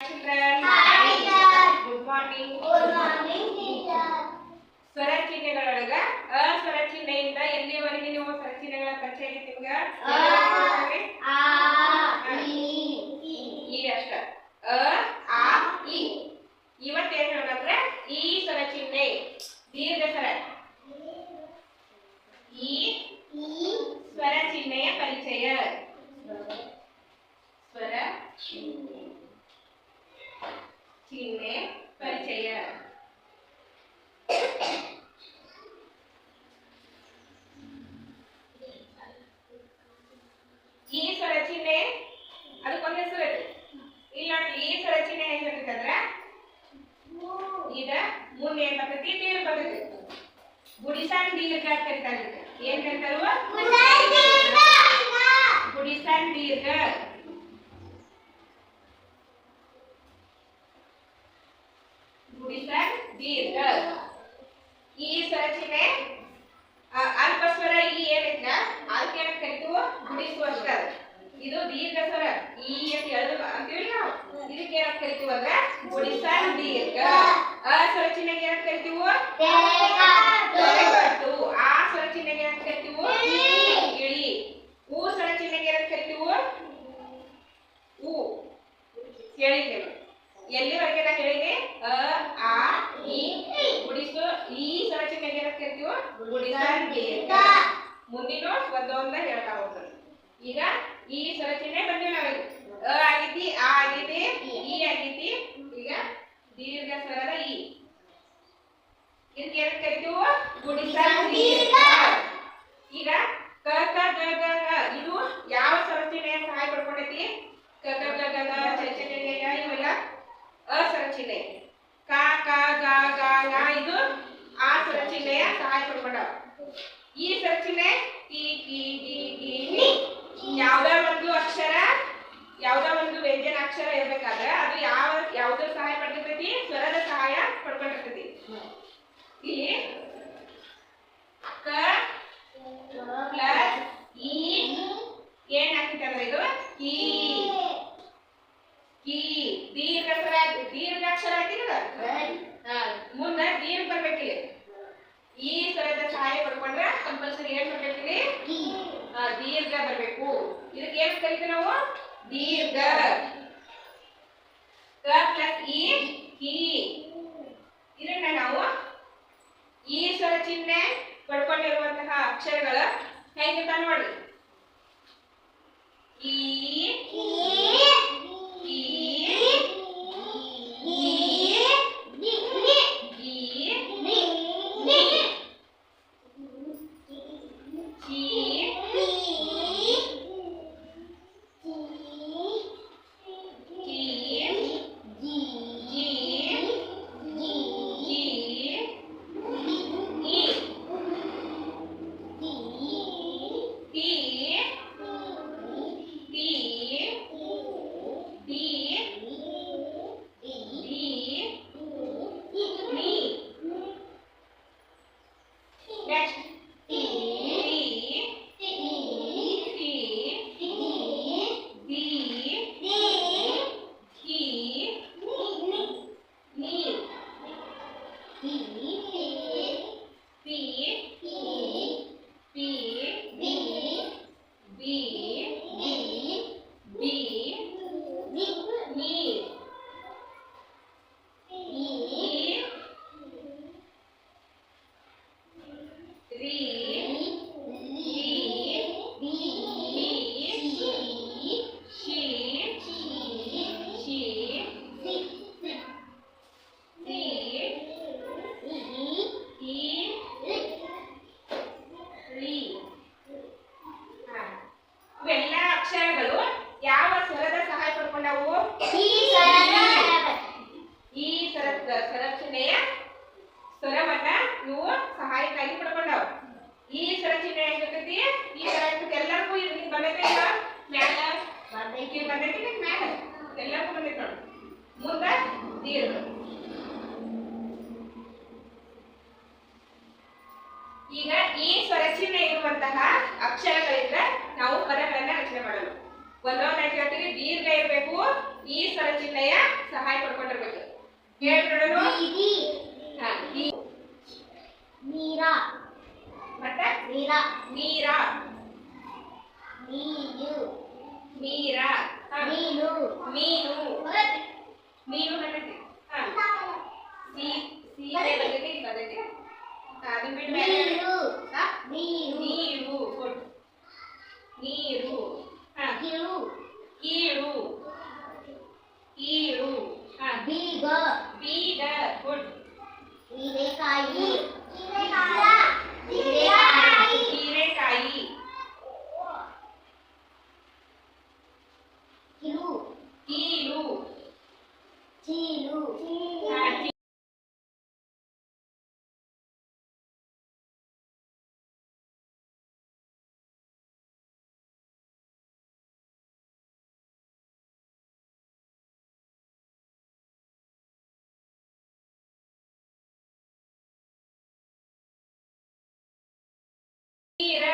children. Hi, sir. Good morning. Good morning, teacher. ಸ್ವರ ಚಿಹ್ನೆಗಳೊಳಗ ಅ ಸ್ವರ ಚಿಹ್ನೆಯಿಂದ ಎಲ್ಲಿವರೆಗೆ ನೀವು ಸ್ವರ ಚಿಹ್ನೆಗಳ ಪರಿಚಯ ಐತಿ ನಿಮ್ಗ ಅ. ಎಲ್ಲಿವರೆಗೆ ಗೊತ್ತಾಗ್ರಿ? ಆ, ಈ, ಈ. ಈ ಅಷ್ಟ ಅ ಆ ಇ ಇವತ್ತೇನ್ ಹೇಳೋದಂದ್ರೆ ಈ ಸ್ವರ ಚಿಹ್ನೆ ದೀರ್ಘ ಸ್ವರ ಈ ಈ, ಸ್ವರ ಚಿಹ್ನೆಯ ಪರಿಚಯ ಸ್ವರ ಚಿಹ್ನೆ ಪರಿಚಯ ಈ ಸ್ವರ ಚಿಹ್ನೆ ಅದಕ್ಕೊಂದು ಹೆಸರು ಐತಿ ಇಲ್ಲಿ ನೋಡಿ ಈ ರಚನೆ ಚಿಹ್ನೆ ಇದ ಮುಂದೆ ಏನ್ ಬರ್ತೈತಿ ದೀರ್ಘ ಬರ್ತೈತಿ ಗುಡಿಸನ್ ದೀರ್ಘ ಕರಿತಾರ ಕರಿತಾರೆ ಏನ್ ಕರಿತಾರುವ ಗುಡಿಸನ್ ದೀರ್ಘ ಗುಡಿಸನ್ ದೀರ್ಘ ಈ ಸ್ವರ ಚಿಹ್ನೆ ಆ, ಅಲ್ಪ ಸ್ವರ ಈ ಏನೈತ್ಲ ಅದಕ್ಕೆ ಏನಂತ ಕರಿತೀವೋ ಗುಡಿಸುವ ಅಷ್ಟ ಅದು. ಇದು ದೀರ್ಘ ಸ್ವರ ಈ ಅಂತ ಎಳ್ದು ಅಂತೀವಿ ನಾವು ಇದಕ್ಕೆ ಏನಂತ ಕರಿತೀವಿ ಅಂದ್ರೆ ಗುಡಿಸನ್ ದೀರ್ಘ ಅ ಸ್ವರ ಚಿಹ್ನೆಗೆ ಏನಂತ ಕರಿತೀವೋ ತೆರೆಗಟ್ಟು. ಆ ಸ್ವರ ಚಿಹ್ನೆಗೆ ಏನಂತ ಕರಿತೀವೋ ಇಳಿ ಊ ಸ್ವರ ಚಿಹ್ನೆಗೆ ಏನಂತ ಕರಿತೀವೋ ಊ ಹೇಳಿದ್ದೆ ಎಲ್ಲಿವರೆಗೆ ನಾ ಹೇಳಿದೆ ಅ ಆ ಇ ಗುಡಿಸು ಈ ಸ್ವರ ಗುಡಿಸನ್ ದೀರ್ಘ ಮುಂದಿನ ಹೇಳ್ತಾ ಹೋಗ್ತಾರೆ ಈಗ ಈ ಬಂದಿವಿ ನಾವೀಗ ಅ ಆಗೈತಿ ಆ ಆಗೈತಿ ಇ ಆಗೈತಿ ಈಗ ದೀರ್ಘ ಸ್ವರದ ಇ ಇದಕ್ಕೆ ಏನಂತ ಕರಿತೀವೋ ದೀರ್ಘ ಈಗ ಕ ಕ ಗ ಗ ಗ ಇದು ಯಾವ ಸ್ವರ ಚಿಹ್ನೆಯ ಸಹಾಯ ಪಡ್ಕೊಂಡೈತಿ ಕ ಕ ಗ ಗ ಗ ಚ ಚ ಗ ಗ ಗ ಇವೆಲ್ಲ ಅ ಸ್ವರ ಚಿಹ್ನೆ ಕ ಕ ಗ ಗ ಗ ಇದು ಆ ಸ್ವರ ಚಿಹ್ನೆಯ ಸಹಾಯ ಪಡ್ಕೊಂಡಾವ ಈ ಸ್ವರ ಈ ಟಿ ಟಿ ಡಿ ಯಾವುದೇ ಒಂದು ಅಕ್ಷರ ಯಾವ್ದೋ ಒಂದು ವ್ಯಂಜನ ಅಕ್ಷರ ಇರ್ಬೇಕಾದ್ರೆ ಅದು ಯಾವ ಯಾವ್ದ್ರ ಸಹಾಯ ಪಡ್ತಿರ್ತೈತಿ? ಸ್ವರದ ಸಹಾಯ ಪಡ್ಕೊಂಡಿರ್ತೈತಿ. ಇಲ್ಲಿ ಕ ಪ್ಲಸ್ ಈ ಏನ್ ಹಾಕಿತ್ತಂದ್ರೆ ಇದು? ಕಿ. ಈ ದೀರ್ಘ ದೀರ್ಘ ಅಕ್ಷರ ಹಾಕಿಲ್ಲ ಮುಂದೆ ದೀರ್ಘ ಬರ್ಬೇಕಿಲ್ಲಿ. ಈ ಸ್ವರದ ಛಾಯೆ ಪಡ್ಕೊಂಡ್ರೆ ಕಂಪಲ್ಸರಿ ಏನ್ ಮಾಡ್ಬೇಕ್ರಿ? ದೀರ್ಘ. ಬರ್ಬೇಕು. ಇದಕ್ಕೆ ಏನ್ ಕರಿತೀವಿ ನಾವು? ದೀರ್ಘ. ಕ ಪ್ಲಸ್ ಈ ಕಿ ಇದನ್ನ ನಾವು ಈ ಸ್ವರ ಚಿಹ್ನೆ ಪಡ್ಕೊಂಡಿರುವಂತಹ ಅಕ್ಷರಗಳ ಹೆಂಗಿರ್ತಾವ ನೋಡಿ ಈ ಈ ಈ ಚಿ ಕಿ G G E T T D D ನೀ ನೆಕ್ಸ್ಟ್ ಟಿ ಟಿ ಡಿ ಕಿ ನೀ ಪಿ ಪಿ ಬಿ ಬಿ ನೀ ಈ ರೀ ಶಿ ಶಿ ಸಿ ಈ ರೀ ಹಾ. ಇವೆಲ್ಲ ಅಕ್ಷರಗಳು ಯಾವ ಸ್ವರದ ಸಹಾಯ ಪಡ್ಕೊಂಡವು ಈ ಸ್ವರದ ಸ್ವರಚನೆಯ ಸ್ವರವನ್ನ ಇವು ಸಹಾಯಕ್ಕಾಗಿ ಪಡ್ಕೊಂಡಾವ. ಈ ಸ್ವರಚಿಹ್ನೆ ಹೆಂಗಿರ್ತೈತಿ ಈ ಸ್ವರ ಎಲ್ಲರಿಗೂ ಇದು ಬಂದೈತೆ ಇಲ್ಲ ಮ್ಯಾಲ? ಬಂದೈತಿ. ಬಂದೈತಿ ಇಲ್ಲ ಮ್ಯಾಲ? ಎಲ್ಲರಿಗೂ ಬಂದೈತಿ ನೋಡಿ. ಮುಂದ ದೀರ್ಘ ಈಗ ಈ ಸ್ವರಚಿಹ್ನೆ ಇರುವಂತಹ ಅಕ್ಷರಗಳಿಂದ ನಾವು ಪದಗಳನ್ನ ರಚನೆ ಮಾಡಲು ಒಂದೊಂದು ಹೇಳ್ತೀವಿ ದೀರ್ಘ ಇರಬೇಕು ಹೇಳ್ಬಿಡೋಣ ఇది ఇది ನೀರ ಮತ್ತೆ ನೀರ ನೀರ ನೀರು ನೀರ ಮೀನು ಮೀನು ಮೀನು ಕಟ್ಟೆ ಸಿ ಸಿ ಬದಲಿಗೆ ಬದಲಿಗೆ ಅದು ಬಿಡ್ಬೇಕು ನೀರು ನೀರು ನೀರು ನೀರು Mira.